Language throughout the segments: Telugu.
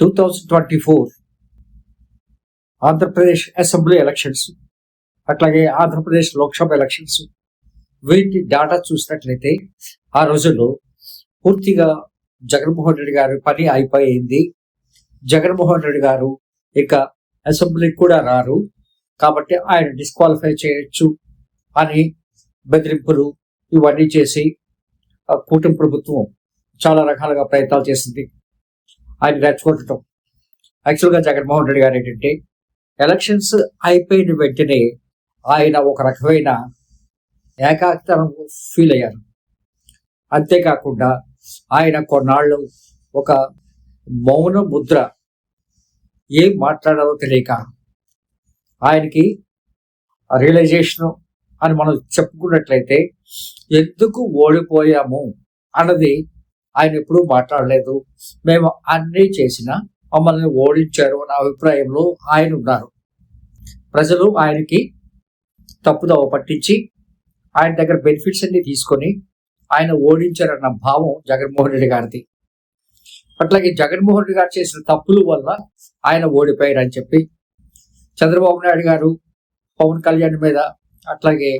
Two thousand twenty four Andhra Pradesh assembly elections. అట్లాగే ఆంధ్రప్రదేశ్ లోక్సభ ఎలక్షన్స్. వీటి డాటా చూసినట్లయితే ఆ రోజుల్లో పూర్తిగా జగన్మోహన్ రెడ్డి గారి పని అయిపోయింది. జగన్మోహన్ రెడ్డి గారు ఇక అసెంబ్లీకి కూడా రారు. కాబట్టి ఆయన డిస్క్వాలిఫై చేయొచ్చు అని బెదిరింపులు ఇవన్నీ చేసి ఆ కూటమి ప్రభుత్వం చాలా రకాలుగా ప్రయత్నాలు చేసింది. ఆయన రెచ్చగొట్టడం. యాక్చువల్గా జగన్మోహన్ రెడ్డి గారు ఏంటంటే ఎలక్షన్స్ అయిపోయిన వెంటనే ఆయన ఒక రకమైన ఏకాగ్రతను ఫీల్ అయ్యారు. అంతేకాకుండా ఆయన కొన్నాళ్ళు ఒక మౌన ముద్ర ఏం మాట్లాడాలో తెలియక ఆయనకి రియలైజేషన్ అని మనం చెప్పుకున్నట్లయితే ఎందుకు ఓడిపోయాము అన్నది ఆయన ఎప్పుడూ మాట్లాడలేదు. మేము అన్నీ చేసినా మమ్మల్ని ఓడించారు అన్న అభిప్రాయంలో ఆయన ఉన్నారు. ప్రజలు ఆయనకి తప్పుదవ పట్టించి ఆయన దగ్గర బెనిఫిట్స్ అన్ని తీసుకొని ఆయన ఓడించారన్న భావం జగన్మోహన్ రెడ్డి గారిది. అట్లాగే జగన్మోహన్ రెడ్డి గారు చేసిన తప్పుల వల్ల ఆయన ఓడిపోయారు అని చెప్పి చంద్రబాబు నాయుడు గారు పవన్ కళ్యాణ్ మీద అట్లాగే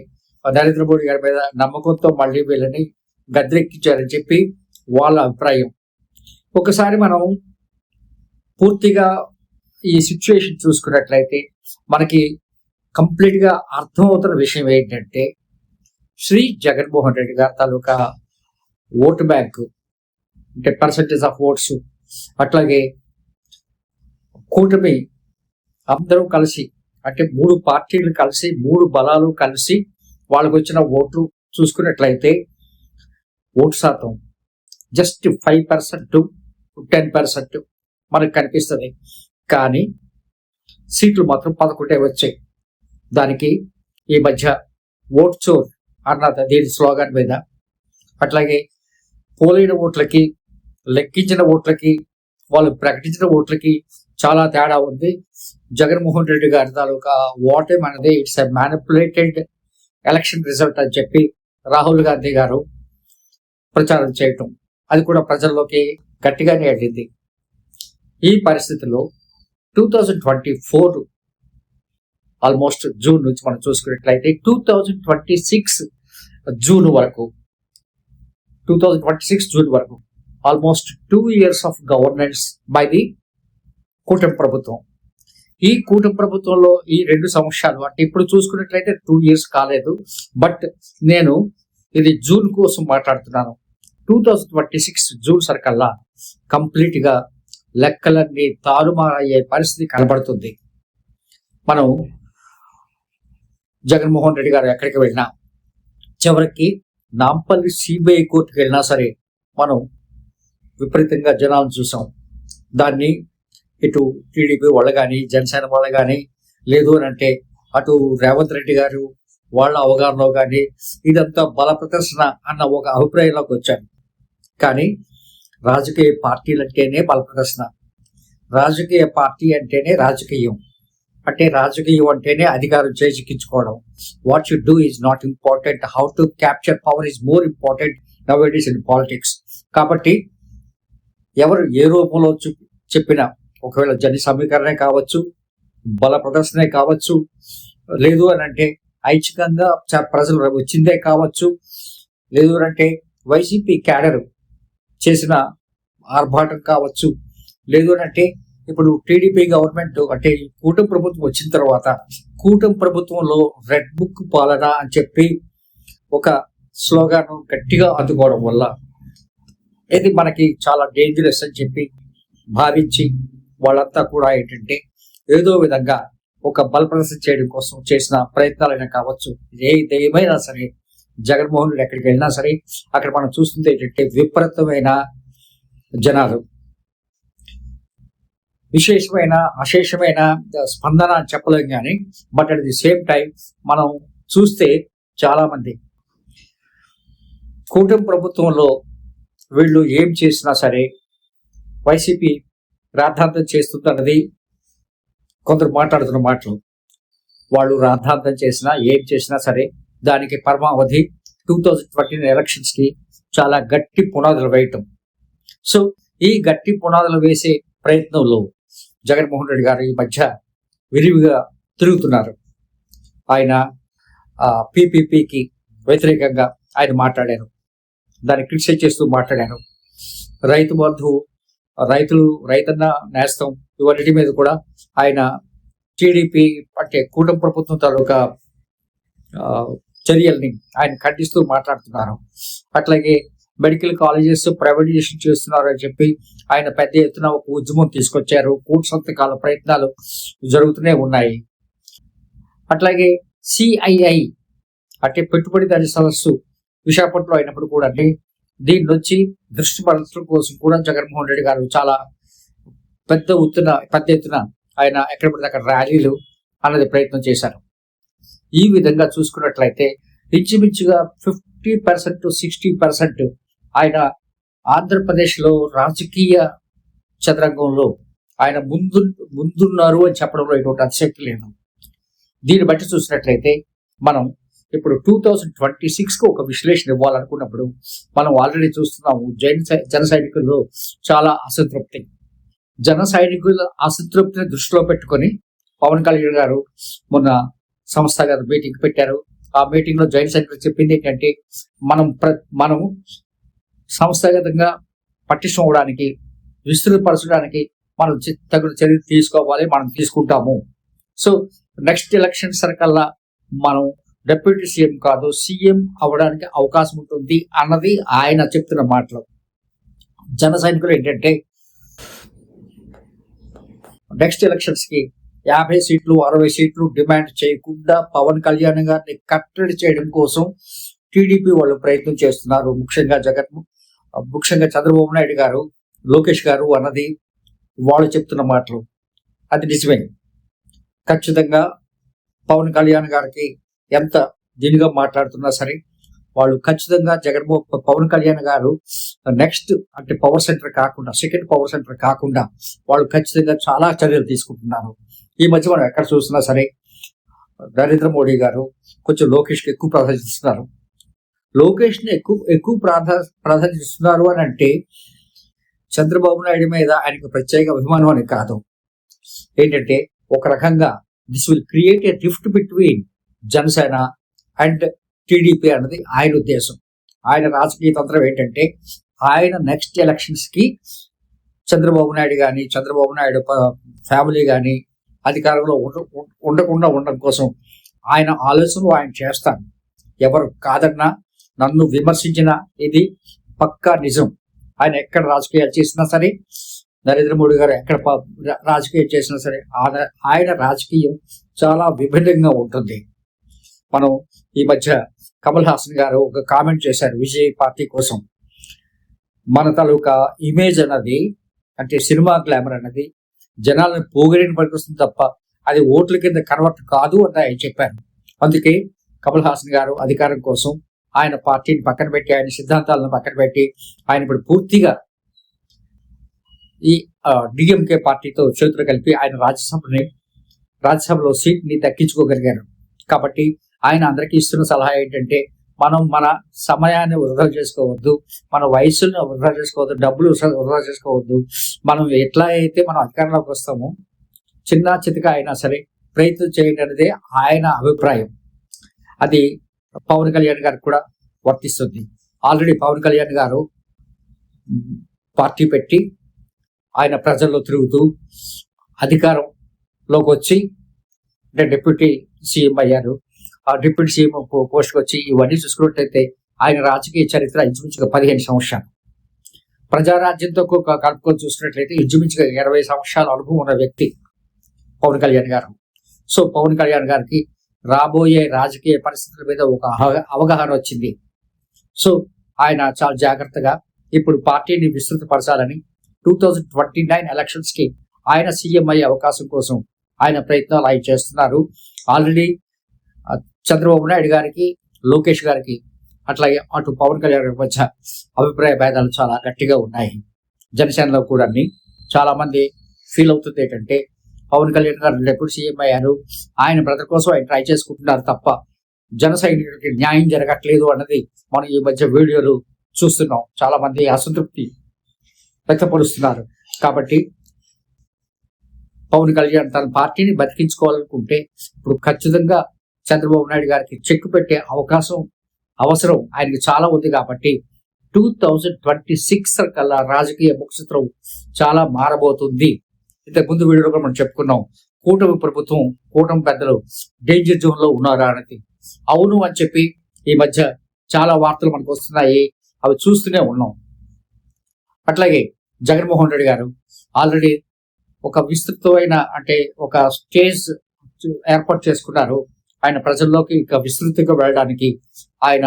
నరేంద్ర మోడీ గారి మీద నమ్మకంతో మళ్ళీ వీళ్ళని గద్దెక్కించారని చెప్పి వాళ్ళ అభిప్రాయం. ఒకసారి మనం పూర్తిగా ఈ సిచ్యువేషన్ చూసుకున్నట్లయితే మనకి కంప్లీట్గా అర్థమవుతున్న విషయం ఏంటంటే శ్రీ జగన్మోహన్ రెడ్డి గారి తాలూకా ఓటు బ్యాంకు అంటే పర్సంటేజ్ ఆఫ్ ఓట్స్ అట్లాగే కూటమి అందరూ కలిసి అంటే మూడు పార్టీలు కలిసి మూడు బలాలు కలిసి వాళ్ళకు వచ్చిన ఓట్లు చూసుకున్నట్లయితే ఓటు శాతం just five percent ten percent మనకు కనిపిస్తుంది. కానీ సీట్లు మాత్రం పదకొండే వచ్చాయి. దానికి ఈ మధ్య ఓట్ చోర్ అన్నది దీని స్లోగన్ మీద. అట్లాగే పోలైన ఓట్లకి లెక్కించిన ఓట్లకి వాళ్ళు ప్రకటించిన ఓట్లకి చాలా తేడా ఉంది. జగన్మోహన్ రెడ్డి గారి తాలూకా ఓటేం అనేది it's a manipulated election result అని చెప్పి రాహుల్ గాంధీ గారు ప్రచారం చేయటం. అది కూడా ప్రజల్లోకి గట్టిగానే వెళ్ళింది ఈ పరిస్థితిలో two thousand twenty four almost June నుంచి మనం చూసుకున్నట్లయితే two thousand twenty six June వరకు two thousand twenty six June వరకు almost two years of governance by the కూటమి ప్రభుత్వం ఈ కూటమి ప్రభుత్వంలో ఈ రెండు సంవత్సరాలు అంటే ఇప్పుడు చూసుకున్నట్లయితే టూ ఇయర్స్ కాలేదు బట్ నేను ఇది జూన్ కోసం మాట్లాడుతున్నాను. Two thousand twenty six June సరికల్లా కంప్లీట్గా లెక్కలన్నీ తారుమారయ్యే పరిస్థితి కనబడుతుంది. మనం జగన్మోహన్ రెడ్డి గారు ఎక్కడికి వెళ్ళినా చివరికి నాంపల్లి సిబిఐ కోర్టుకి వెళ్ళినా సరే మనం విపరీతంగా జనాలను చూసాం. దాన్ని ఇటు టీడీపీ వాళ్ళు కానీ జనసేన వాళ్ళు కానీ లేదు అని అంటే అటు రేవంత్ రెడ్డి గారు వాళ్ళ అవగాహనలో కానీ ఇదంతా బల ప్రదర్శన అన్న ఒక అభిప్రాయంలోకి వచ్చాను కానీ రాజకీయ పార్టీలు అంటేనే బల ప్రదర్శన రాజకీయ పార్టీ అంటేనే రాజకీయం. అంటే రాజకీయం అంటేనే అధికారం చేజిక్కించుకోవడం. What you do is not important how to capture power is more important now it is in politics కాబట్టి ఎవరు ఏ రూపంలో చెప్పినా ఒకవేళ జన సమీకరణే కావచ్చు బల ప్రదర్శనే కావచ్చు లేదు అని అంటే ఐచ్ఛికంగా ప్రజలు వచ్చిందే కావచ్చు లేదు అని అంటే వైసీపీ క్యాడర్ చేసిన ఆర్భాటం కావచ్చు. లేదు అని అంటే ఇప్పుడు టీడీపీ గవర్నమెంట్ అంటే కూటమి ప్రభుత్వం వచ్చిన తర్వాత కూటమి ప్రభుత్వంలో రెడ్ బుక్ పాలన అని చెప్పి ఒక స్లోగాన్ గట్టిగా అందుకోవడం వల్ల ఇది మనకి చాలా డేంజరస్ అని చెప్పి భావించి వాళ్ళంతా కూడా ఏంటంటే ఏదో విధంగా ఒక బలప్రదర్శన చేయడం కోసం చేసిన ప్రయత్నాలైనా కావచ్చు ఏ దయమైనా సరే జగన్మోహన్ రెడ్డి ఎక్కడికి వెళ్ళినా సరే అక్కడ మనం చూస్తుంది ఏంటంటే విపరీతమైన జనాలు. విశేషమైన అశేషమైన స్పందన అని చెప్పలేం కానీ but at the same time మనం చూస్తే చాలామంది. కూటమి ప్రభుత్వంలో వీళ్ళు ఏం చేసినా సరే వైసీపీ రాద్ధాంతం చేస్తుందన్నది కొందరు మాట్లాడుతున్న మాటలు. వాళ్ళు రాద్ధాంతం చేసినా ఏం చేసినా సరే దానికి పరమావధి టూ థౌజండ్ ట్వంటీ ఎలక్షన్స్కి చాలా గట్టి పునాదులు వేయటం. సో ఈ గట్టి పునాదులు వేసే ప్రయత్నంలో జగన్మోహన్ రెడ్డి గారు ఈ మధ్య విరివిగా తిరుగుతున్నారు. ఆయన పీపీపీకి వ్యతిరేకంగా ఆయన మాట్లాడారు. దాన్ని క్రిటిసైజ్ చేస్తూ మాట్లాడారు. రైతు బంధు రైతులు రైతన్న నేస్తం ఇవన్నిటి మీద కూడా ఆయన టీడీపీ అంటే కూటమి ప్రభుత్వం తాలూకా చర్యల్ని ఆయన ఖండిస్తూ మాట్లాడుతున్నారు. అట్లాగే మెడికల్ కాలేజెస్ ప్రైవేటైజేషన్ చేస్తున్నారు అని చెప్పి ఆయన పెద్ద ఎత్తున ఒక ఉద్యమం తీసుకొచ్చారు. కోటి సంతకాల ప్రయత్నాలు జరుగుతూనే ఉన్నాయి. అట్లాగే సిఐఐ అంటే పెట్టుబడిదారి సదస్సు విశాఖపట్నంలో అయినప్పుడు కూడా దీని నుంచి దృష్టి పరచడం కోసం కూడా జగన్మోహన్ రెడ్డి గారు చాలా పెద్ద ఎత్తున పెద్ద ఎత్తున ఆయన ఎక్కడ పడితే అక్కడ ర్యాలీలు అన్నది ప్రయత్నం చేశారు. ఈ విధంగా చూసుకున్నట్లయితే ఇంచుమించుగా fifty percent to sixty percent ఆయన ఆంధ్రప్రదేశ్లో రాజకీయ చదరంగంలో ఆయన ముందు ముందున్నారు అని చెప్పడంలో ఎటువంటి అతిశక్తి లేదు. దీన్ని బట్టి చూసినట్లయితే మనం ఇప్పుడు టూ థౌజండ్ ట్వంటీ సిక్స్కి ఒక విశ్లేషణ ఇవ్వాలనుకున్నప్పుడు మనం ఆల్రెడీ చూస్తున్నాము జైన్ జన సైనికుల్లో చాలా అసంతృప్తి. జన సైనికుల అసంతృప్తిని దృష్టిలో పెట్టుకొని పవన్ కళ్యాణ్ గారు మొన్న సంస్థాగత మీటింగ్ పెట్టారు. ఆ మీటింగ్లో జాయింట్ సెక్రటరీ చెప్పింది ఏంటంటే మనం ప్ర మనం సంస్థాగతంగా పటిష్టం అవడానికి విస్తృతపరచడానికి మనం తగిన చర్యలు తీసుకోవాలి మనం తీసుకుంటాము. సో నెక్స్ట్ ఎలక్షన్ సరికల్లా మనం డెప్యూటీ సీఎం కాదు సీఎం అవడానికి అవకాశం ఉంటుంది అన్నది ఆయన చెప్తున్న మాటలు. జన సైనికులు ఏంటంటే నెక్స్ట్ ఎలక్షన్స్కి యాభై సీట్లు అరవై సీట్లు డిమాండ్ చేయకుండా పవన్ కళ్యాణ్ గారిని కట్టడి చేయడం కోసం టీడీపీ వాళ్ళు ప్రయత్నం చేస్తున్నారు. ముఖ్యంగా జగన్ ముఖ్యంగా చంద్రబాబు నాయుడు గారు లోకేష్ గారు అన్నది వాళ్ళు చెప్తున్న మాటలు. అది నిజమే. ఖచ్చితంగా పవన్ కళ్యాణ్ గారికి ఎంత దీనిగా మాట్లాడుతున్నా సరే వాళ్ళు ఖచ్చితంగా జగన్మోహన్ పవన్ కళ్యాణ్ గారు నెక్స్ట్ అంటే పవర్ సెంటర్ కాకుండా సెకండ్ పవర్ సెంటర్ కాకుండా వాళ్ళు ఖచ్చితంగా చాలా చర్యలు తీసుకుంటున్నారు. ఈ మధ్య మనం ఎక్కడ చూసినా సరే నరేంద్ర మోడీ గారు కొంచెం లోకేష్కి ఎక్కువ ప్రాధాన్యత ఇస్తున్నారు. ఎక్కువ ఎక్కువ ప్రాధా ప్రాధాన్యత ఇస్తున్నారు అని అంటే చంద్రబాబు నాయుడు మీద ఆయనకు ప్రత్యేక అభిమానం అని కాదు. ఏంటంటే ఒక రకంగా this will create a rift between Janasena and TDP అన్నది ఆయన ఉద్దేశం. ఆయన రాజకీయ తంత్రం ఏంటంటే ఆయన నెక్స్ట్ ఎలక్షన్స్కి చంద్రబాబు నాయుడు కానీ చంద్రబాబు నాయుడు ఫ్యామిలీ కానీ అధికారంలో ఉండ ఉండకుండా ఉండడం కోసం ఆయన ఆలోచనలు ఆయన చేస్తాను. ఎవరు కాదన్నా నన్ను విమర్శించిన ఇది పక్కా నిజం. ఆయన ఎక్కడ రాజకీయాలు చేసినా సరే నరేంద్ర మోడీ గారు ఎక్కడ రాజకీయాలు రాజకీయం చేసినా సరే ఆయన ఆయన రాజకీయం చాలా విభిన్నంగా ఉంటుంది. మనం ఈ మధ్య కమల్ హాసన్ గారు ఒక కామెంట్ చేశారు విజయ్ పార్టీ కోసం. మన తాలూకా ఇమేజ్ అన్నది అంటే సినిమా గ్లామర్ అన్నది జనాలను పోగొడిన పనికొస్తుంది తప్ప అది ఓట్ల కింద కన్వర్ట్ కాదు అని ఆయన చెప్పారు. అందుకే కమల్ హాసన్ గారు అధికారం కోసం ఆయన పార్టీని పక్కన పెట్టి ఆయన సిద్ధాంతాలను పక్కన పెట్టి ఆయన ఇప్పుడు పూర్తిగా ఈ డిఎంకే పార్టీతో చేతులు కలిపి ఆయన రాజ్యసభని రాజ్యసభలో సీట్ని దక్కించుకోగలిగారు కాబట్టి ఆయన అందరికీ ఇస్తున్న సలహా ఏంటంటే మనం మన సమయాన్ని వృధా చేసుకోవద్దు మన వయసుని వృధా చేసుకోవద్దు డబ్బులు వృధా- చేసుకోవద్దు. మనం ఎట్లా అయితే మనం అధికారంలోకి వస్తామో చిన్న చితక అయినా సరే ప్రయత్నం చేయండి అనేది ఆయన అభిప్రాయం. అది పవన్ కళ్యాణ్ గారికి కూడా వర్తిస్తుంది. ఆల్రెడీ పవన్ కళ్యాణ్ గారు పార్టీ పెట్టి ఆయన ప్రజల్లో తిరుగుతూ అధికారంలోకి వచ్చి అంటే డిప్యూటీ సీఎం అయ్యారు డిప్యూటీ సీఎం పోస్ట్కి వచ్చి ఇవన్నీ చూసుకున్నట్లయితే ఆయన రాజకీయ చరిత్ర ఇంచుమించుగా పదిహేను సంవత్సరాలు. ప్రజారాజ్యంతో కలుపుకొని చూసినట్లయితే ఇంచుమించుగా ఇరవై సంవత్సరాల అనుభవం ఉన్న వ్యక్తి పవన్ కళ్యాణ్ గారు. సో పవన్ కళ్యాణ్ గారికి రాబోయే రాజకీయ పరిస్థితుల మీద ఒక అవగాహన వచ్చింది. సో ఆయన చాలా జాగ్రత్తగా ఇప్పుడు పార్టీని విస్తృతపరచాలని టూ థౌజండ్ ట్వంటీ నైన్ ఎలక్షన్స్కి ఆయన సీఎం అయ్యే అవకాశం కోసం ఆయన ప్రయత్నాలు ఆయన చేస్తున్నారు. ఆల్రెడీ చంద్రబాబు నాయుడు గారికి లోకేష్ గారికి అట్లాగే అటు పవన్ కళ్యాణ్ గారి మధ్య అభిప్రాయ భేదాలు చాలా గట్టిగా ఉన్నాయి. జనసేనలో కూడా చాలా మంది ఫీల్ అవుతుంది ఏంటంటే పవన్ కళ్యాణ్ గారు డెప్యూటీ సీఎం అయ్యారు? ఆయన బ్రదర్ కోసం ఆయన ట్రై చేసుకుంటున్నారు తప్ప జన సైనికులకి న్యాయం జరగట్లేదు అన్నది మనం ఈ మధ్య వీడియోలు చూస్తున్నాం. చాలా మంది అసంతృప్తి వ్యక్తపరుస్తున్నారు. కాబట్టి పవన్ కళ్యాణ్ తన పార్టీని బతికించుకోవాలనుకుంటే ఇప్పుడు ఖచ్చితంగా చంద్రబాబు నాయుడు గారికి చెక్ పెట్టే అవకాశం అవసరం ఆయనకి చాలా ఉంది కాబట్టి టూ థౌజండ్ ట్వంటీ సిక్స్ కల్లా రాజకీయ ముఖచిత్రం చాలా మారబోతుంది. ఇంతకు ముందు వీడియోలో కూడా మనం చెప్పుకున్నాం కూటమి ప్రభుత్వం కూటమి పెద్దలు డేంజర్ జోన్లో ఉన్నారా అనేది. అవును అని చెప్పి ఈ మధ్య చాలా వార్తలు మనకు వస్తున్నాయి అవి చూస్తూనే ఉన్నాం. అట్లాగే జగన్మోహన్ రెడ్డి గారు ఆల్రెడీ ఒక విస్తృతమైన అంటే ఒక స్టేజ్ ఏర్పాటు చేసుకున్నారు. ఆయన ప్రజల్లోకి ఇంకా విస్తృతంగా వెళ్ళడానికి ఆయన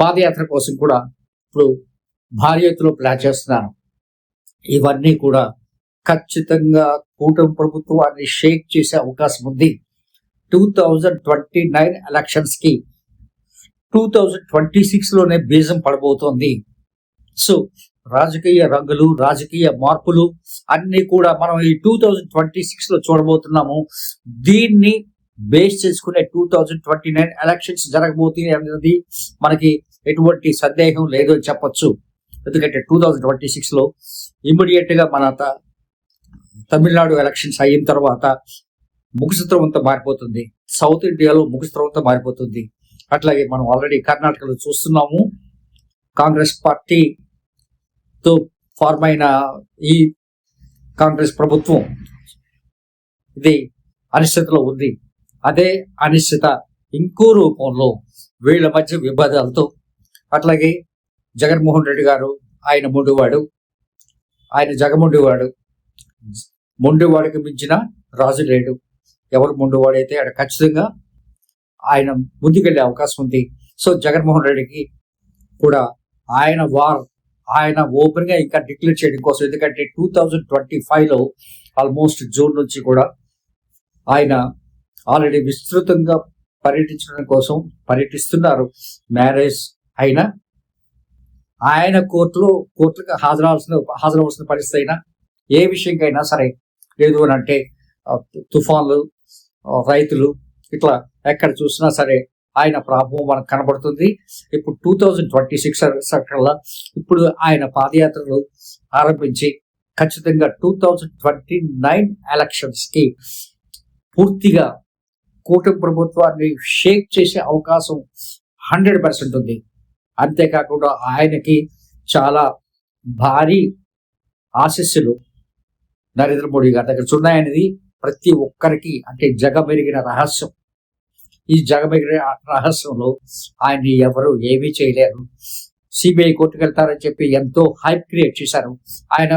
పాదయాత్ర కోసం కూడా ఇప్పుడు భారీ ఎత్తులో ప్లాన్ చేస్తున్నాను. ఇవన్నీ కూడా ఖచ్చితంగా కూటమి ప్రభుత్వాన్ని షేక్ చేసే అవకాశం ఉంది. టూ థౌజండ్ ట్వంటీ నైన్ ఎలక్షన్స్కి టూ థౌజండ్ ట్వంటీ సిక్స్లోనే బీజం పడబోతోంది. సో రాజకీయ రంగులు రాజకీయ మార్పులు అన్నీ కూడా మనం ఈ టూ థౌజండ్ ట్వంటీ సిక్స్లో చూడబోతున్నాము. దీన్ని బేస్ చేసుకునే two thousand twenty nine elections జరగబోతుంది అనేది మనకి ఎటువంటి సందేహం లేదు అని చెప్పొచ్చు. ఎందుకంటే టూ థౌజండ్ ట్వంటీ సిక్స్లో గా మన తమిళనాడు ఎలక్షన్స్ అయిన తర్వాత ముఖచిత్రం మారిపోతుంది. సౌత్ ఇండియాలో ముఖచిత్రం మారిపోతుంది. అట్లాగే మనం ఆల్రెడీ కర్ణాటకలో చూస్తున్నాము. కాంగ్రెస్ పార్టీతో ఫార్మ్ అయిన ఈ కాంగ్రెస్ ప్రభుత్వం ఇది అనిశ్చితిలో ఉంది. అదే అనిశ్చిత ఇంకో రూపంలో వీళ్ళ మధ్య విభేదాలతో అట్లాగే జగన్మోహన్ రెడ్డి గారు ఆయన మొండివాడు. ఆయన జగమొండివాడు. మొండివాడికి మించిన రాజు లేడు. ఎవరు మొండివాడైతే ఆడ ఖచ్చితంగా ఆయన ముందుకెళ్ళే అవకాశం ఉంది. సో జగన్మోహన్ రెడ్డికి కూడా ఆయన వార్ ఆయన ఓపెన్గా ఇంకా డిక్లేర్ చేయడం కోసం ఎందుకంటే టూ థౌజండ్ ట్వంటీ ఫైవ్లో ఆల్మోస్ట్ జూన్ నుంచి కూడా ఆయన ఆల్రెడీ విస్తృతంగా పర్యటించడం కోసం పర్యటిస్తున్నారు. మ్యారేజ్ అయినా ఆయన కోర్టులో కోర్టుకు హాజరాల్సిన హాజరవలసిన పరిస్థితి అయినా ఏ విషయంకైనా సరే లేదు అని అంటే తుఫాన్లు రైతులు ఇట్లా ఎక్కడ చూసినా సరే ఆయన ప్రభావం మనకు కనబడుతుంది. ఇప్పుడు టూ థౌజండ్ ట్వంటీ సిక్స్ సెక్టర్లో ఇప్పుడు ఆయన పాదయాత్రలు ఆరంభించి ఖచ్చితంగా టూ థౌజండ్ ట్వంటీ నైన్ ఎలక్షన్స్కి పూర్తిగా కూటమి ప్రభుత్వాన్ని షేక్ చేసే అవకాశం హండ్రెడ్ పర్సెంట్ ఉంది. అంతేకాకుండా ఆయనకి చాలా భారీ ఆశస్సులు నరేంద్ర మోడీ గారి దగ్గర. ఉన్నాయనేది ప్రతి ఒక్కరికి అంటే జగమెరిగిన రహస్యం. ఈ జగమెరిగిన రహస్యంలో ఆయన్ని ఎవరు ఏమీ చేయలేరు. సిబిఐ కోర్టుకు వెళ్తారని చెప్పి ఎంతో హైప్ క్రియేట్ చేశారు. ఆయన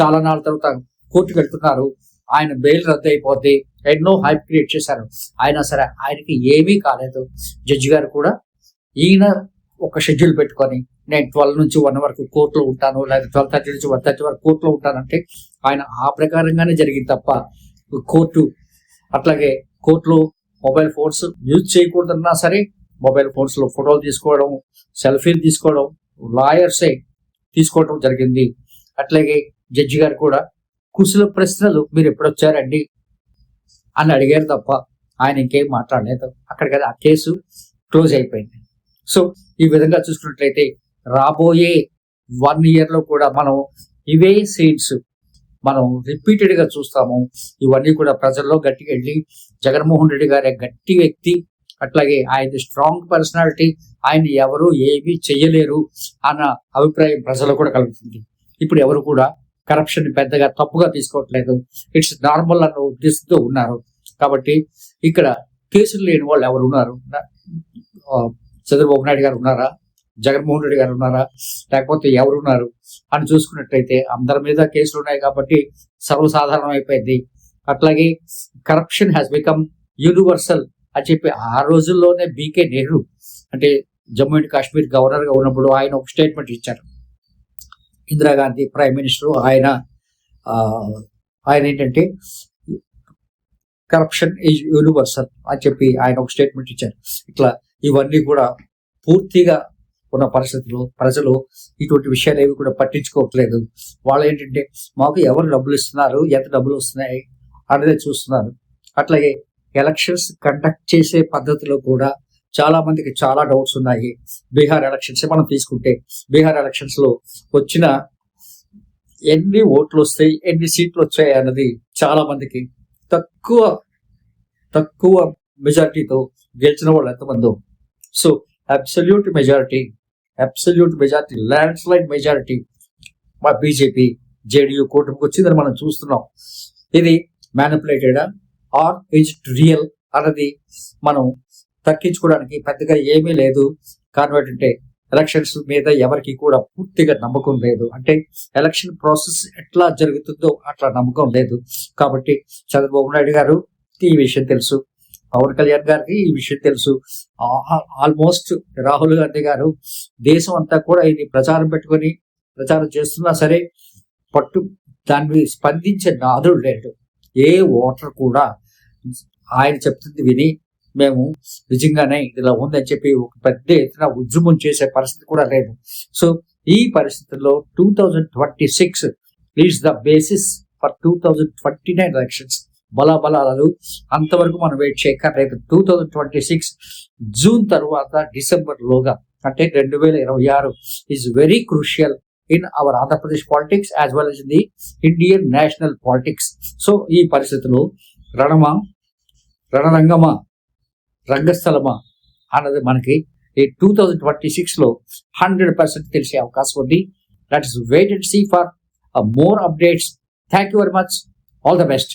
చాలా నాళ్ళ తర్వాత కోర్టుకు వెళ్తున్నారు. ఆయన బెయిల్ రద్దు అయిపోద్ది ఎన్నో హైప్ క్రియేట్ చేశారు. అయినా సరే ఆయనకి ఏమీ కాలేదు. జడ్జి గారు కూడా ఈయన ఒక షెడ్యూల్ పెట్టుకొని నేను ట్వెల్వ్ నుంచి వన్ వరకు కోర్టులో ఉంటాను లేదా ట్వెల్వ్ థర్టీ నుంచి వన్ థర్టీ వరకు కోర్టులో ఉంటానంటే ఆయన ఆ ప్రకారంగానే జరిగింది తప్ప కోర్టు అట్లాగే కోర్టులో మొబైల్ ఫోన్స్ యూజ్ చేయకూడదన్నా సరే మొబైల్ ఫోన్స్లో ఫోటోలు తీసుకోవడం సెల్ఫీలు తీసుకోవడం లాయర్సే తీసుకోవడం జరిగింది. అట్లాగే జడ్జి గారు కూడా కుశల ప్రశ్నలు మీరు ఎప్పుడు వచ్చారండి? అని అడిగారు తప్ప ఆయన ఇంకేం మాట్లాడలేదు. అక్కడికి ఆ కేసు క్లోజ్ అయిపోయింది. సో ఈ విధంగా చూసుకున్నట్లయితే రాబోయే వన్ ఇయర్లో కూడా మనం ఇవే సీన్స్ మనం రిపీటెడ్గా చూస్తాము. ఇవన్నీ కూడా ప్రజల్లో గట్టిగా వెళ్ళి జగన్మోహన్ రెడ్డి గారి గట్టి వ్యక్తి. అట్లాగే ఆయన స్ట్రాంగ్ పర్సనాలిటీ ఆయన ఎవరు ఏమీ చేయలేరు అన్న అభిప్రాయం ప్రజలు కూడా కలుగుతుంది. ఇప్పుడు ఎవరు కూడా కరప్షన్ పెద్దగా తప్పుగా తీసుకోవట్లేదు. ఇట్స్ నార్మల్ అన్న ఉద్దేశంతో ఉన్నారు. కాబట్టి ఇక్కడ కేసులు లేని వాళ్ళు ఎవరు ఉన్నారు? చంద్రబాబు నాయుడు గారు ఉన్నారా? జగన్మోహన్ రెడ్డి గారు ఉన్నారా? లేకపోతే ఎవరు ఉన్నారు? అని చూసుకున్నట్లయితే అందరి మీద కేసులు ఉన్నాయి కాబట్టి సర్వసాధారణం అయిపోయింది. అట్లాగే కరప్షన్ హ్యాస్ బికమ్ యూనివర్సల్ అని చెప్పి ఆ రోజుల్లోనే బీకే నెహ్రూ అంటే జమ్మూ అండ్ కాశ్మీర్ గవర్నర్గా ఉన్నప్పుడు ఆయన ఒక స్టేట్మెంట్ ఇచ్చారు. ఇందిరాగాంధీ ప్రైమ్ మినిస్టర్ ఆయన ఆయన ఏంటంటే కరప్షన్ ఈజ్ యూనివర్సల్ అని చెప్పి ఆయన ఒక స్టేట్మెంట్ ఇచ్చారు. ఇట్లా ఇవన్నీ కూడా పూర్తిగా ఉన్న పరిస్థితుల్లో ప్రజలు ఇటువంటి విషయాలు ఏవి కూడా పట్టించుకోవట్లేదు. వాళ్ళు ఏంటంటే మాకు ఎవరు డబ్బులు ఇస్తున్నారు? ఎంత డబ్బులు వస్తున్నాయి? అనేది చూస్తున్నారు. అట్లాగే ఎలక్షన్స్ కండక్ట్ చేసే పద్ధతిలో కూడా చాలా మందికి చాలా డౌట్స్ ఉన్నాయి. బీహార్ ఎలక్షన్స్ మనం తీసుకుంటే బీహార్ ఎలక్షన్స్లో వచ్చిన ఎన్ని ఓట్లు వస్తాయి ఎన్ని సీట్లు వచ్చాయి అన్నది చాలా మందికి తక్కువ తక్కువ మెజారిటీతో గెలిచిన వాళ్ళు ఎంతమందో. So absolute majority absolute majority landslide majority మా బీజేపీ జేడీయూ కూటమికి వచ్చిందని మనం చూస్తున్నాం. ఇది మ్యానిపులేటెడా ఆర్ ఇజ్ రియల్ అన్నది మనం తగ్గించుకోవడానికి పెద్దగా ఏమీ లేదు. కారణం ఏంటంటే ఎలక్షన్స్ మీద ఎవరికి కూడా పూర్తిగా నమ్మకం లేదు. అంటే ఎలక్షన్ ప్రాసెస్ ఎట్లా జరుగుతుందో అట్లా నమ్మకం లేదు. కాబట్టి చంద్రబాబు నాయుడు గారు ఈ విషయం తెలుసు. పవన్ కళ్యాణ్ గారికి ఈ విషయం తెలుసు. ఆల్మోస్ట్ రాహుల్ గాంధీ గారు దేశం అంతా కూడా ఇది ప్రచారం పెట్టుకొని ప్రచారం చేస్తున్నా సరే పట్టు దాని మీద స్పందించే నాదుడు లేడు. ఏ ఓటర్ కూడా ఆయన చెప్తుంది విని మేము నిజంగానే ఇలా ఉందని చెప్పి ఒక పెద్ద ఎత్తున ఉద్యమం చేసే పరిస్థితి కూడా లేదు. సో ఈ పరిస్థితుల్లో two thousand twenty six is the basis for two thousand twenty nine elections బలాబలాలు అంతవరకు మనం వెయిట్ చేయక్కర్లేదు. టూ థౌజండ్ ట్వంటీ సిక్స్ జూన్ తర్వాత డిసెంబర్ లోగా అంటే రెండు వేల ఇరవై ఆరు is very crucial in our Andhra Pradesh politics as well as in the Indian national politics so ఈ పరిస్థితులు రణమా రణరంగమా రంగస్థలమా అన్నది మనకి ఈ టూ థౌజండ్ ట్వంటీ సిక్స్లో హండ్రెడ్ పర్సెంట్ తెలిసే అవకాశం ఉంది. That is wait and see for more updates thank you very much all the best